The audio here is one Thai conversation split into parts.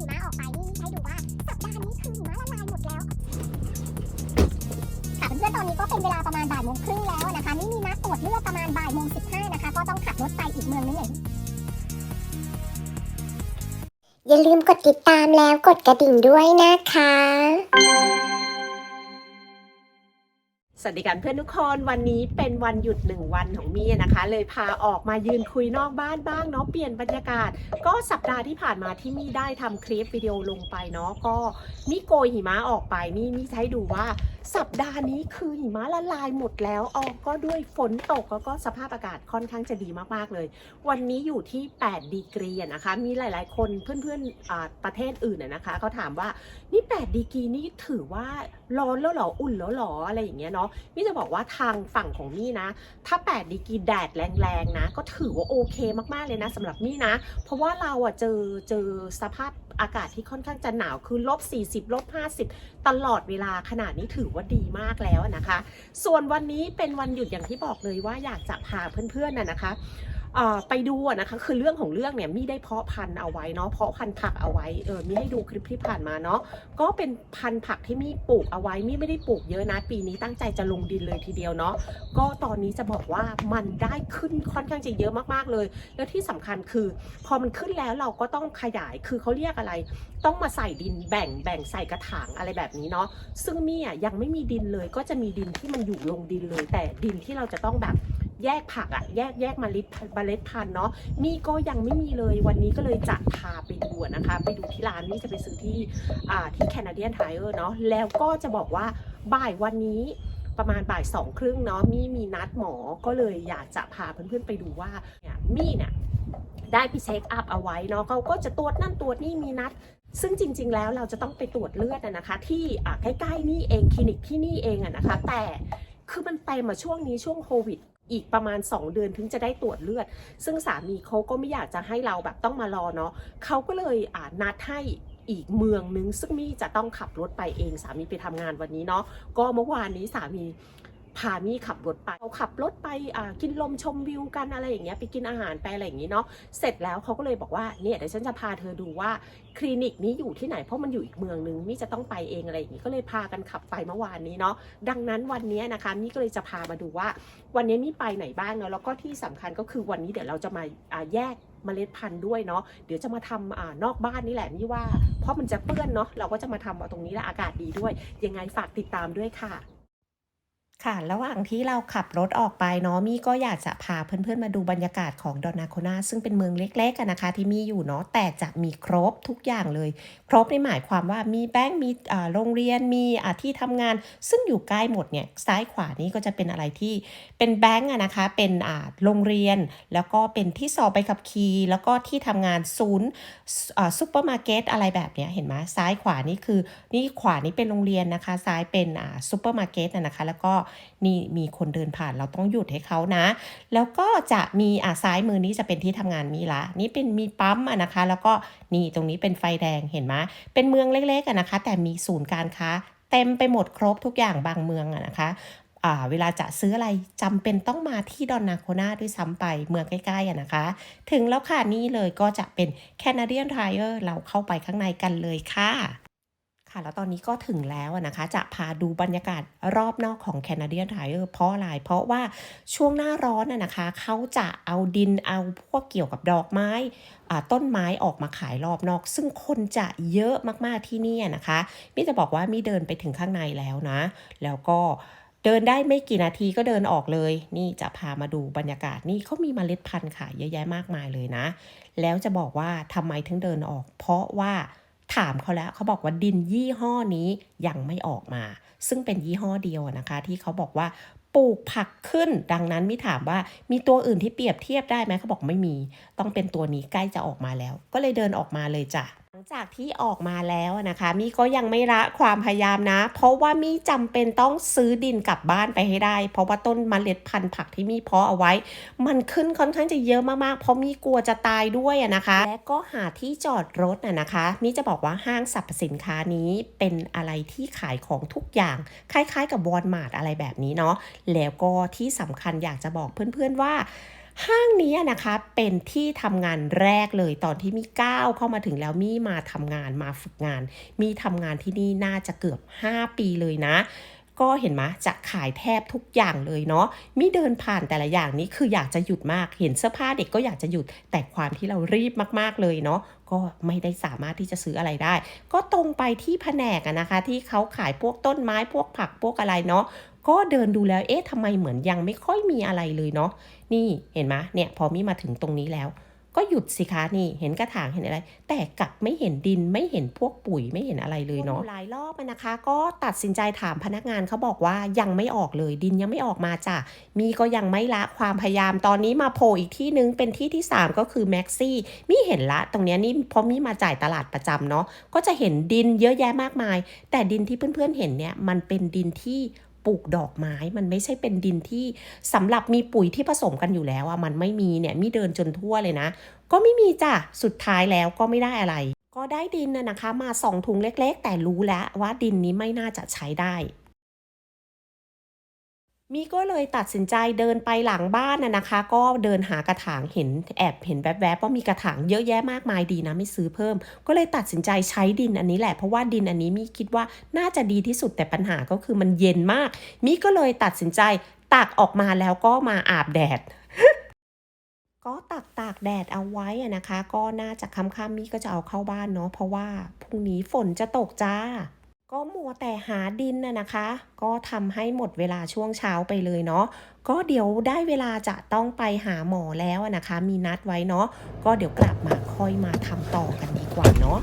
หิมะออกไปนี่ให้ดูว่าสัปดาห์นี้คือหิมะละลายหมดแล้ว ค่ะเพื่อนๆตอนนี้ก็เป็นเวลาประมาณบ่ายโมงครึ่งแล้วนะคะ นี่มีนัดตรวจเลือดประมาณบ่ายโมงสิบห้านะคะ ก็ต้องขับรถไปอีกเมืองนึงอย่างอย่าลืมกดติดตามแล้วกดกระดิ่งด้วยนะคะ สวัสดีกันเพื่อนทุกคนวันนี้เป็นวันหยุดหนึ่งวันของมี่นะคะ เลยพาออกมายืนคุยนอกบ้านบ้างเนาะเปลี่ยนบรรยากาศ ก็สัปดาห์ที่ผ่านมาที่มี่ได้ทำคลิปวิดีโอลงไปเนาะก็มี่โกยหิมะออกไปนี่มี่ให้ดูว่า สัปดาห์นี้คือหิมะละลายหมดแล้วออกก็ด้วยฝนตกแล้วก็สภาพอากาศค่อนข้างจะดีมากๆเลย วันนี้อยู่ที่ 8 ดีกรีนะคะ มีหลาย ๆ คนเพื่อนๆประเทศอื่นนะคะเขาถามว่านี่ 8 ดีกรีนี่ถือว่าร้อนแล้วหรออุ่นแล้วหรออะไรอย่างเงี้ยเนาะมี่จะบอกว่าทางฝั่งของมี่นะ ถ้า 8ดีกรีแดดแรงๆนะ ก็ถือว่าโอเคมากๆเลยนะสำหรับมี่นะ เพราะว่าเราอะเจอเจอสภาพอากาศที่ค่อนข้างจะหนาวคือลบ 40ลบ 50 ตลอดเวลาขนาดนี้ถือว่าดีมากแล้วนะคะ ส่วนวันนี้เป็นวันหยุดอย่างที่บอกเลยว่าอยากจะพาเพื่อนๆน่ะนะคะ ไปดูนะคะ คือเรื่องของเรื่องเนี่ยมี่ได้เพาะพันธุ์เอาไว้เนาะเพาะพันธุ์ผักเอาไว้เออมีให้ดูคลิปที่ผ่านมาเนาะก็เป็นพันธุ์ผักที่มี่ปลูกเอาไว้มี่ไม่ได้ปลูกเยอะนะ ปีนี้ตั้งใจจะลงดินเลยทีเดียวเนาะก็ตอนนี้จะบอกว่ามันได้ขึ้นค่อนข้างจะเยอะมากๆเลย แล้วที่สำคัญคือ พอมันขึ้นแล้วเราก็ต้องขยายคือเขาเรียกอะไร ต้องมาใส่ดินแบ่งแบ่งใส่กระถางอะไรแบบนี้เนาะซึ่งมี่อะยังไม่มีดินเลยก็จะมีดินที่มันอยู่ลงดินเลย แต่ดินที่เราจะต้องแบบ แยกผักอะแยกแยกเมล็ดเมล็ดพันธุ์เนาะมี่ก็ยังไม่มีเลยวันนี้ก็เลยจะพาไปดูนะคะ ไปดูที่ร้านนี่จะไปซื้อที่ที่แคนาเดียนไทเออร์เนาะแล้วก็จะบอกว่าบ่ายวันนี้ประมาณบ่ายสองครึ่งเนาะมี่มีนัดหมอก็เลยอยากจะพาเพื่อนๆไปดูว่าเนี่ยมี่เนี่ยได้ไปเช็คอัพเอาไว้เนาะเขาก็จะตรวจนั่นตรวจนี่มีนัด ซึ่งจริง ๆ แล้วเราจะต้องไปตรวจเลือดนะคะ ที่ใกล้ๆนี่เองคลินิกที่นี่เองอะนะคะ แต่คือมันเต็มมาช่วงนี้ช่วงโควิด อีกประมาณ 2 เดือนถึงจะได้ตรวจเลือด ซึ่งสามีเขาก็ไม่อยากจะให้เราแบบต้องมารอเนาะเขาก็เลยนัดให้อีกเมืองนึง ซึ่งมี่จะต้องขับรถไปเองสามีไปทำงานวันนี้เนาะก็เมื่อวานนี้สามี พามี่ขับรถไปเขาขับรถไปอ่ากินลมชมวิวกันอะไรอย่างเงี้ยไปกินอาหารไปอะไรอย่างงี้เนาะเสร็จแล้วเขาก็เลยบอกว่าเนี่ยเดี๋ยวฉันจะพาเธอดูว่าคลินิกนี้อยู่ที่ไหนเพราะมันอยู่อีกเมืองนึงมี่จะต้องไปเองอะไรอย่างงี้ก็เลยพากันขับไปเมื่อวานนี้เนาะดังนั้นวันนี้นะคะมี่ก็เลยจะพามาดูว่า วันนี้มี่ไปไหนบ้างเนาะแล้วก็ที่สำคัญก็คือวันนี้เดี๋ยวเราจะมาอ่าแยกเมล็ดพันธุ์ด้วยเนาะเดี๋ยวจะมาทำอ่านอกบ้านนี่แหละมี่ว่า เพราะมันจะเปื้อนเนาะเราก็จะมาทำเอาตรงนี้และอากาศดีด้วย ยังไงฝากติดตามด้วยค่ะ ค่ะ ระหว่างที่เราขับรถออกไปเนาะมี่ก็อยากจะพาเพื่อนๆมาดูบรรยากาศของดอนนาโคนาซึ่งเป็นเมืองเล็กๆกันนะคะ ที่มีอยู่เนาะแต่จะมีครบทุกอย่างเลย ครบในหมายความว่ามีแบงก์มีอ่าโรงเรียนมีอ่าที่ทำงาน ซึ่งอยู่ใกล้หมดเนี่ยซ้ายขวานี่ก็จะเป็นอะไรที่เป็นแบงก์อะนะคะ เป็นอ่าโรงเรียน แล้วก็เป็นที่สอบไปขับขี่แล้วก็ที่ทำงานศูนย์อ่าซูเปอร์มาร์เก็ตอะไรแบบเนี้ยเห็นไหมซ้ายขวานี่คือนี่ขวานี่เป็นโรงเรียนนะคะ ซ้ายเป็นอ่าซูเปอร์มาร์เก็ตนะคะ แล้วก็นี่มีคนเดินผ่านเราต้องหยุดให้เขานะ แล้วก็จะมีอ่าซ้ายมือนี้จะเป็นที่ทำงานมีละนี่เป็นมีปั๊มอะนะคะ แล้วก็นี่ตรงนี้เป็นไฟแดงเห็นไหมเป็นเมืองเล็กๆอะนะคะ แต่มีศูนย์การค้า เต็มไปหมดครบทุกอย่างบางเมืองอะนะคะอ่าเวลาจะซื้ออะไรจำเป็นต้องมาที่ดอนนาโคนาด้วยซ้ำไปเมืองใกล้ๆอะนะคะ ถึงแล้วค่ะนี่เลยก็จะเป็น Canadian Tire เราเข้าไปข้างในกันเลยค่ะ ค่ะ แล้วตอนนี้ก็ถึงแล้วนะคะ จะพาดูบรรยากาศรอบนอกของ Canadian Tire เพราะอะไร เพราะว่าช่วงหน้าร้อนอะนะคะ เขาจะเอาดินเอาพวกเกี่ยวกับดอกไม้ต้นไม้ออกมาขายรอบนอก ซึ่งคนจะเยอะมากๆที่นี่นะคะมิจะบอกว่ามิเดินไปถึงข้างในแล้วนะ แล้วก็เดินได้ไม่กี่นาทีก็เดินออกเลย นี่จะพามาดูบรรยากาศนี่เขามีเมล็ดพันธุ์ขายเยอะแยะมากมายเลยนะ แล้วจะบอกว่าทำไมถึงเดินออก เพราะว่า ถามเขาแล้วเขาบอกว่าดินยี่ห้อนี้ยังไม่ออกมา ซึ่งเป็นยี่ห้อเดียวนะคะ ที่เขาบอกว่าปลูกผักขึ้น ดังนั้นมิถามว่ามีตัวอื่นที่เปรียบเทียบได้ไหมเขาบอกไม่มี ต้องเป็นตัวนี้ใกล้จะออกมาแล้ว ก็เลยเดินออกมาเลยจ้ะ งจากที่ออกมาแล้วนะคะ มี่ก็ยังไม่ละความพยายามนะ เพราะว่ามี่จำเป็นต้องซื้อดินกลับบ้านไปให้ได้ เพราะว่าต้นมเมล็ดพันธุ์ผักที่มี่เพาะเอาไว้ มันขึ้นค่อนข้างจะเยอะมากๆ เพราะมี่กลัวจะตายด้วยนะคะ และก็หาที่จอดรถน่ะนะคะ มี่จะบอกว่าห้างสรรพสินค้านี้เป็นอะไรที่ขายของทุกอย่าง คล้ายๆ กับวอลมาร์ทอะไรแบบนี้เนาะแล้วก็ที่สำคัญอยากจะบอกเพื่อนๆว่า ห้างนี้นะคะเป็นที่ทำงานแรกเลยตอนที่มีก้าวเข้ามาถึงแล้วมี่มาทำงานมาฝึกงาน มีทำงานที่นี่น่าจะเกือบ 5 ปีเลยนะก็เห็นไหมจะขายแทบทุกอย่างเลยเนาะมีเดินผ่านแต่ละอย่างนี้คืออยากจะหยุดมาก เห็นเสื้อผ้าเด็กก็อยากจะหยุด แต่ความที่เรารีบมากๆเลยเนาะ ก็ไม่ได้สามารถที่จะซื้ออะไรได้ ก็ตรงไปที่แผนกนะคะ ที่เขาขายพวกต้นไม้พวกผักพวกอะไรเนาะ ก็เดินดูแล้วเอ๊ะทำไมเหมือนยังไม่ค่อยมีอะไรเลยเนาะนี่เห็นไหมเนี่ยพอมีมาถึงตรงนี้แล้ว ก็หยุดสิคะนี่เห็นกระถางเห็นอะไร แต่กลับไม่เห็นดินไม่เห็นพวกปุ๋ยไม่เห็นอะไรเลยเนาะหลายรอบนะคะ ก็ตัดสินใจถามพนักงานเขาบอกว่ายังไม่ออกเลยดินยังไม่ออกมาจ้ะมีก็ยังไม่ละความพยายามตอนนี้มาโผล่อีกที่นึงเป็นที่ที่ 3 ก็คือแม็กซี่มีเห็นละตรงเนี้ยนี่เพราะมีมาจ่ายตลาดประจำเนาะก็จะเห็นดินเยอะแยะมากมาย แต่ดินที่เพื่อนๆเห็นเนี่ยมันเป็นดินที่ ปลูกดอกไม้ มันไม่ใช่เป็นดินที่สำหรับมีปุ๋ยที่ผสมกันอยู่แล้วอะมันไม่มีเนี่ยมีเดินจนทั่วเลยนะ ก็ไม่มีจ้ะสุดท้ายแล้วก็ไม่ได้อะไร ก็ได้ดินน่ะนะคะ มาสองถุงเล็ก ๆ แต่รู้แล้วว่าดินนี้ไม่น่าจะใช้ได้ มีก็เลยตัดสินใจเดินไปหลังบ้านน่ะนะคะ ก็เดินหากระถางเห็นแอบเห็นแวบๆว่ามีกระถางเยอะแยะมากมายดีนะไม่ซื้อเพิ่ม ก็เลยตัดสินใจใช้ดินอันนี้แหละเพราะว่าดินอันนี้มีคิดว่าน่าจะดีที่สุดแต่ปัญหาก็คือมันเย็นมากมีก็เลยตัดสินใจตักออกมาแล้วก็มาอาบแดดก็ตักตากแดดเอาไว้นะคะ ก็น่าจะค่ำๆมีก็จะเอาเข้าบ้านเนาะเพราะว่าพรุ่งนี้ฝนจะตกจ้า ก็มัวแต่หาดินน่ะนะคะ ก็ทำให้หมดเวลาช่วงเช้าไปเลยเนาะก็เดี๋ยวได้เวลาจะต้องไปหาหมอแล้วนะคะ มีนัดไว้เนาะก็เดี๋ยวกลับมาค่อยมาทำต่อกันดีกว่าเนาะ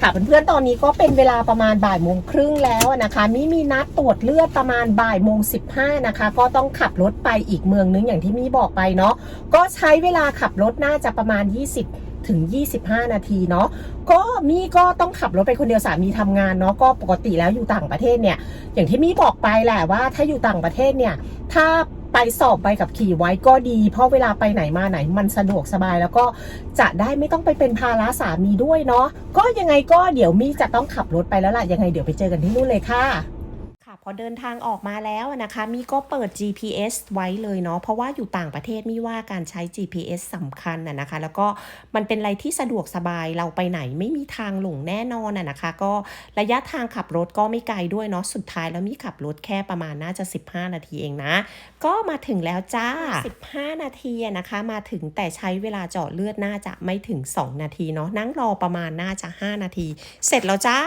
ค่ะเพื่อนๆตอนนี้ก็เป็นเวลาประมาณบ่ายโมงครึ่งแล้วนะคะมี่มีนัดตรวจเลือดประมาณบ่ายโมงสิบห้านะคะ ก็ต้องขับรถไปอีกเมืองนึงอย่างที่มี่บอกไปเนาะก็ใช้เวลาขับรถน่าจะประมาณ20 ถึง 25 นาทีเนาะก็มี่ก็ต้องขับรถไปคนเดียวสามีทำงานเนาะก็ปกติแล้วอยู่ต่างประเทศเนี่ย อย่างที่มี่บอกไปแหละว่าถ้าอยู่ต่างประเทศเนี่ย ถ้าไปสอบใบกับขี่ไว้ก็ดี เพราะเวลาไปไหนมาไหนมันสะดวกสบายแล้วก็จะได้ไม่ต้องไปเป็นภาระสามีด้วยเนาะก็ยังไงก็เดี๋ยวมี่จะต้องขับรถไปแล้วล่ะยังไงเดี๋ยวไปเจอกันที่นู่นเลยค่ะ พอเดินทางออกมาแล้วนะคะมี่ก็เปิด GPS ไว้เลยเนาะเพราะว่าอยู่ต่างประเทศมี่ว่าการใช้ GPS สำคัญนะนะคะ แล้วก็มันเป็นอะไรที่สะดวกสบายเราไปไหนไม่มีทางหลงแน่นอนนะนะคะ ก็ระยะทางขับรถก็ไม่ไกลด้วยเนาะสุดท้ายแล้วมี่ขับรถแค่ประมาณน่าจะ 15 นาทีเองนะ ก็มาถึงแล้วจ้า 15 นาทีนะคะ มาถึงแต่ใช้เวลาเจาะเลือดน่าจะไม่ถึง 2 นาทีเนาะนั่งรอประมาณน่าจะ 5 นาที เสร็จแล้วจ้า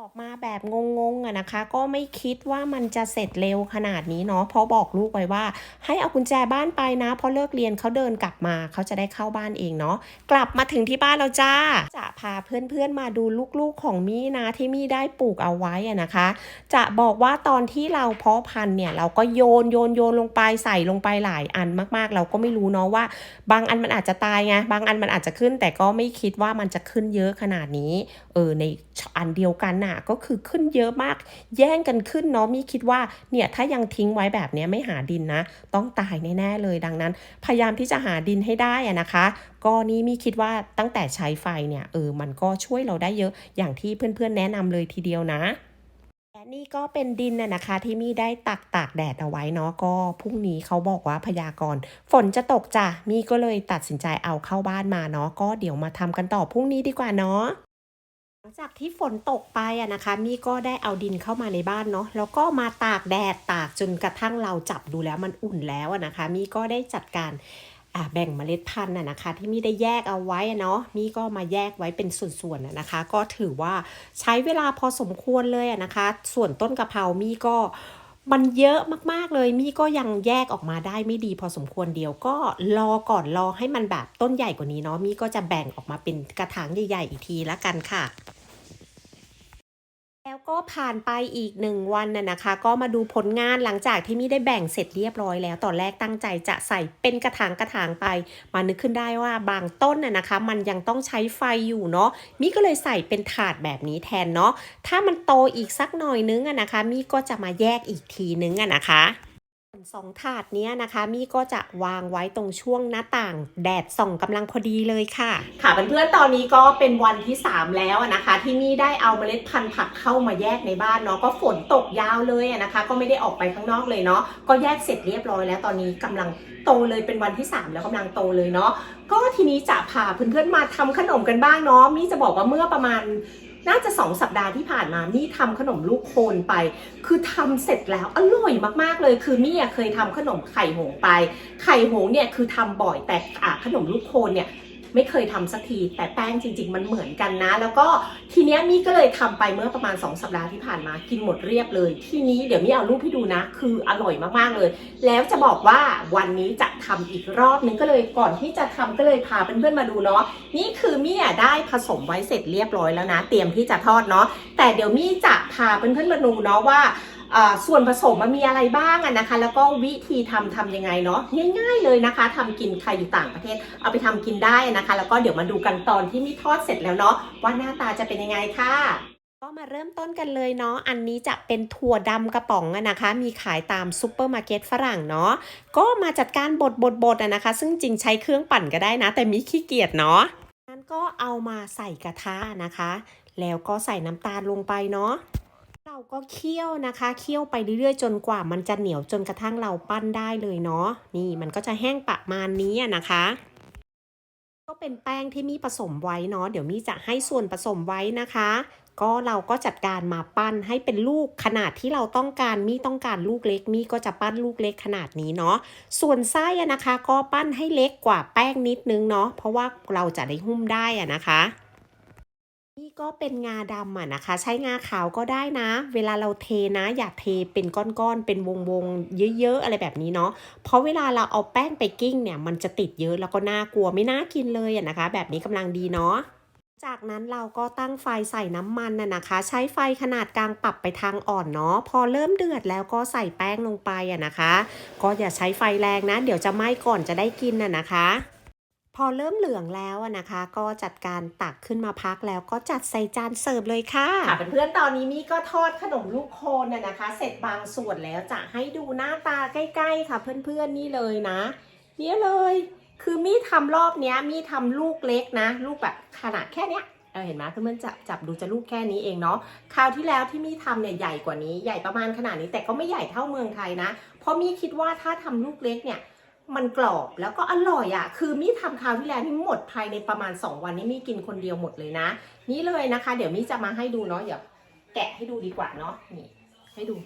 ออกมาแบบงงๆอะนะคะ ก็ไม่คิดว่ามันจะเสร็จเร็วขนาดนี้เนาะเพราะบอกลูกไว้ว่า ให้เอากุญแจบ้านไปนะเพราะเลิกเรียนเขาเดินกลับมาเขาจะได้เข้าบ้านเองเนาะกลับมาถึงที่บ้านแล้วจ้า จะพาเพื่อนๆมาดูลูกๆของมี่นะที่มี่ได้ปลูกเอาไว้อะนะคะ จะบอกว่าตอนที่เราเพาะพันธุ์เนี่ยเราก็โยนโยนโยนลงไปใส่ลงไปหลายอันมากๆ เราก็ไม่รู้เนาะว่า บางอันมันอาจจะตายไงบางอันมันอาจจะขึ้น แต่ก็ไม่คิดว่ามันจะขึ้นเยอะขนาดนี้เออในอันเดียวกันน่ะก็คือขึ้นเยอะมาก แย่งกันขึ้นเนาะมี่คิดว่าเนี่ยถ้ายังทิ้งไว้แบบนี้ไม่หาดินนะ ต้องตายแน่ๆเลยดังนั้น พยายามที่จะหาดินให้ได้อะนะคะ ก็นี่มี่คิดว่าตั้งแต่ใช้ไฟเนี่ยเออมันก็ช่วยเราได้เยอะอย่างที่เพื่อนๆแนะนำเลยทีเดียวนะและนี่ก็เป็นดินน่ะนะคะที่มีได้ตักตากแดดเอาไว้เนาะก็พรุ่งนี้เขาบอกว่าพยากรณ์ฝนจะตกจ้ะมีก็เลยตัดสินใจเอาเข้าบ้านมาเนาะก็เดี๋ยวมาทำกันต่อพรุ่งนี้ดีกว่าเนาะ หลังจากที่ฝนตกไปอะนะคะมี่ก็ได้เอาดินเข้ามาในบ้านเนาะแล้วก็มาตากแดดตากจนกระทั่งเราจับดูแล้วมันอุ่นแล้วอะนะคะมี่ก็ได้จัดการแบ่งเมล็ดพันธุ์นะนะคะ ที่มี่ได้แยกเอาไว้เนาะมี่ก็มาแยกไว้เป็นส่วนๆนะนะคะ ก็ถือว่าใช้เวลาพอสมควรเลยอะนะคะ ส่วนต้นกะเพรามี่ก็ มันเยอะมากๆเลยมี่ก็ยังแยกออกมาได้ไม่ดีพอสมควรเดียวก็รอก่อนรอให้มันแบบต้นใหญ่กว่านี้เนาะมี่ก็จะแบ่งออกมาเป็นกระถางใหญ่ๆอีกทีละกันค่ะ แล้วก็ผ่านไปอีกหนึ่งวันน่ะนะคะ ก็มาดูผลงานหลังจากที่มี่ได้แบ่งเสร็จเรียบร้อยแล้ว ตอนแรกตั้งใจจะใส่เป็นกระถางกระถางไป มานึกขึ้นได้ว่าบางต้นน่ะนะคะ มันยังต้องใช้ไฟอยู่เนาะมี่ก็เลยใส่เป็นถาดแบบนี้แทนเนาะถ้ามันโตอีกสักหน่อยนึงอะนะคะมี่ก็จะมาแยกอีกทีนึงอะนะคะ สองถาดนี้นะคะมี่ก็จะวางไว้ตรงช่วงหน้าต่าง แดดส่องกำลังพอดีเลยค่ะ ค่ะเพื่อนๆตอนนี้ก็เป็นวันที่ 3 แล้วนะคะ ที่มี่ได้เอาเมล็ดพันธุ์ผักเข้ามาแยกในบ้านเนาะก็ฝนตกยาวเลยนะคะ ก็ไม่ได้ออกไปข้างนอกเลยเนาะก็แยกเสร็จเรียบร้อยแล้วตอนนี้กำลังโตเลยเป็นวันที่ 3 แล้วกำลังโตเลยเนาะก็ทีนี้จะพาเพื่อนๆมาทำขนมกันบ้างเนาะมี่จะบอกว่าเมื่อประมาณ น่าจะสองสัปดาห์ที่ผ่านมามี่ทำขนมลูกโคนไป คือทำเสร็จแล้วอร่อยมากๆเลย คือมี่เคยทำขนมไข่หงไป ไข่หงเนี่ยคือทำบ่อยแต่ขนมลูกโคนเนี่ย ไม่เคยทำสักที แต่แป้งจริง ๆ มันเหมือนกันนะ แล้วก็ทีเนี้ยมี่ก็เลยทำไปเมื่อประมาณ 2 สัปดาห์ที่ผ่านมากินหมดเรียบเลย ทีนี้เดี๋ยวมี่เอารูปให้ดูนะ คืออร่อยมากๆเลย แล้วจะบอกว่าวันนี้จะทำอีกรอบนึงก็เลยก่อนที่จะทำก็เลยพาเพื่อนๆมาดูเนาะนี่คือมี่ได้ผสมไว้เสร็จเรียบร้อยแล้วนะ เตรียมที่จะทอดเนาะแต่เดี๋ยวมี่จะพาเพื่อนๆมาดูเนาะว่า ส่วนผสมมันมีอะไรบ้างนะคะ แล้วก็วิธีทำทำยังไงเนาะง่าย ๆ เลยนะคะทำกินใครอยู่ต่างประเทศ เอาไปทำกินได้นะคะ แล้วก็เดี๋ยวมาดูกันตอนที่มีทอดเสร็จแล้วเนาะว่าหน้าตาจะเป็นยังไงค่ะก็มาเริ่มต้นกันเลยเนาะ อันนี้จะเป็นถั่วดำกระป๋องอะนะคะ มีขายตามซูเปอร์มาร์เก็ตฝรั่งเนาะ ก็มาจัดการบดบดบดอะนะคะ ซึ่งจริงใช้เครื่องปั่นก็ได้นะ แต่มีขี้เกียจเนาะงั้นก็เอามาใส่กระทะนะคะ แล้วก็ใส่น้ำตาลลงไปเนาะ เราก็เคี่ยวนะคะเคี่ยวไปเรื่อยๆ จนกว่ามันจะเหนียวจนกระทั่งเราปั้นได้เลยเนาะนี่มันก็จะแห้งประมาณนี้อะนะคะ ก็เป็นแป้งที่มีผสมไว้เนาะเดี๋ยวมีจะให้ส่วนผสมไว้นะคะ ก็เราก็จัดการมาปั้นให้เป็นลูกขนาดที่เราต้องการมีต้องการลูกเล็กมีก็จะปั้นลูกเล็กขนาดนี้เนาะส่วนไส้อะนะคะ ก็ปั้นให้เล็กกว่าแป้งนิดนึงเนาะเพราะว่าเราจะได้หุ้มได้อะนะคะ นี่ก็เป็นงาดำอะนะคะ ใช้งาขาวก็ได้นะ เวลาเราเทนะ อย่าเทเป็นก้อนๆเป็นวงๆเยอะๆอะไรแบบนี้เนาะเพราะเวลาเราเอาแป้งไปกิ้งเนี่ย มันจะติดเยอะแล้วก็น่ากลัวไม่น่ากินเลยอะนะคะ แบบนี้กำลังดีเนาะจากนั้นเราก็ตั้งไฟใส่น้ำมันน่ะนะคะ ใช้ไฟขนาดกลางปรับไปทางอ่อนเนาะพอเริ่มเดือดแล้วก็ใส่แป้งลงไปอะนะคะ ก็อย่าใช้ไฟแรงนะ เดี๋ยวจะไหม้ก่อนจะได้กินน่ะนะคะ พอเริ่มเหลืองแล้วอะนะคะ ก็จัดการตักขึ้นมาพักแล้วก็จัดใส่จานเสิร์ฟเลยค่ะค่ะเพื่อนๆตอนนี้มี่ก็ทอดขนมลูกโคนนะนะคะ เสร็จบางส่วนแล้วจะให้ดูหน้าตาใกล้ ๆ ค่ะ เพื่อนๆนี่เลยนะนี่เลย คือมี่ทำรอบเนี้ยมี่ทำลูกเล็กนะ ลูกแบบขนาดแค่เนี้ยเออเห็นไหมเพื่อนๆจับจับดูจะลูกแค่นี้เองเนาะคราวที่แล้วที่มี่ทำเนี่ยใหญ่กว่านี้ใหญ่ประมาณขนาดนี้แต่ก็ไม่ใหญ่เท่าเมืองไทยนะ เพราะมี่คิดว่าถ้าทำลูกเล็กเนี่ย มันกรอบแล้วก็อร่อยอะ่ะ คือมี่ทำคราวที่แล้วนี่หมดภายในประมาณ 2 วันนี้มี่กินคนเดียวหมดเลยนะ นี่เลยนะคะ เดี๋ยวมี่จะมาให้ดูเนาะเดี๋ยวแกะให้ดูดีกว่าเนาะนี่ ให้ดู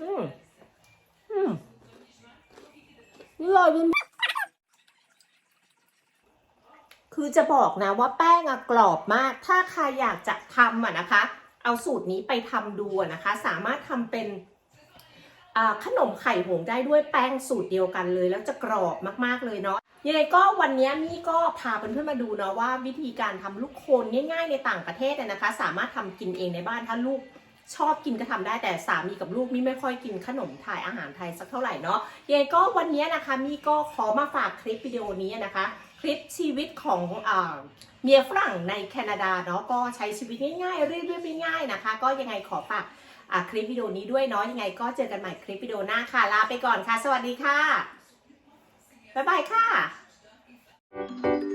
อืมอืมนี่เลยคุณคือจะบอกนะว่าแป้งอะกรอบมาก ถ้าใครอยากจะทำอะนะคะ เอาสูตรนี้ไปทำดูนะคะ สามารถทำเป็น ขนมไข่หงได้ด้วยแป้งสูตรเดียวกันเลย แล้วจะกรอบมากๆเลยเนาะยังไงก็วันนี้มี่ก็พาเพื่อนๆมาดูเนาะว่าวิธีการทำลูกโคนง่าย ๆ ในต่างประเทศนะคะ สามารถทำกินเองในบ้านถ้าลูกชอบกินก็ทำได้แต่สามีกับลูกมี่ไม่ค่อยกินขนมไทยอาหารไทยสักเท่าไหร่เนาะยังไงก็วันนี้นะคะมี่ก็ขอมาฝากคลิปวิดีโอนี้นะคะ คลิปชีวิตของเมียฝรั่งในแคนาดาเนาะก็ใช้ชีวิตง่ายๆเรียๆง่ายๆนะคะ ก็ยังไงขอฝาก คลิปวิดีโอนี้ด้วยเนาะยังไงก็เจอกันใหม่คลิปวิดีโอหน้าค่ะลาไปก่อนค่ะ สวัสดีค่ะบ๊ายบายค่ะ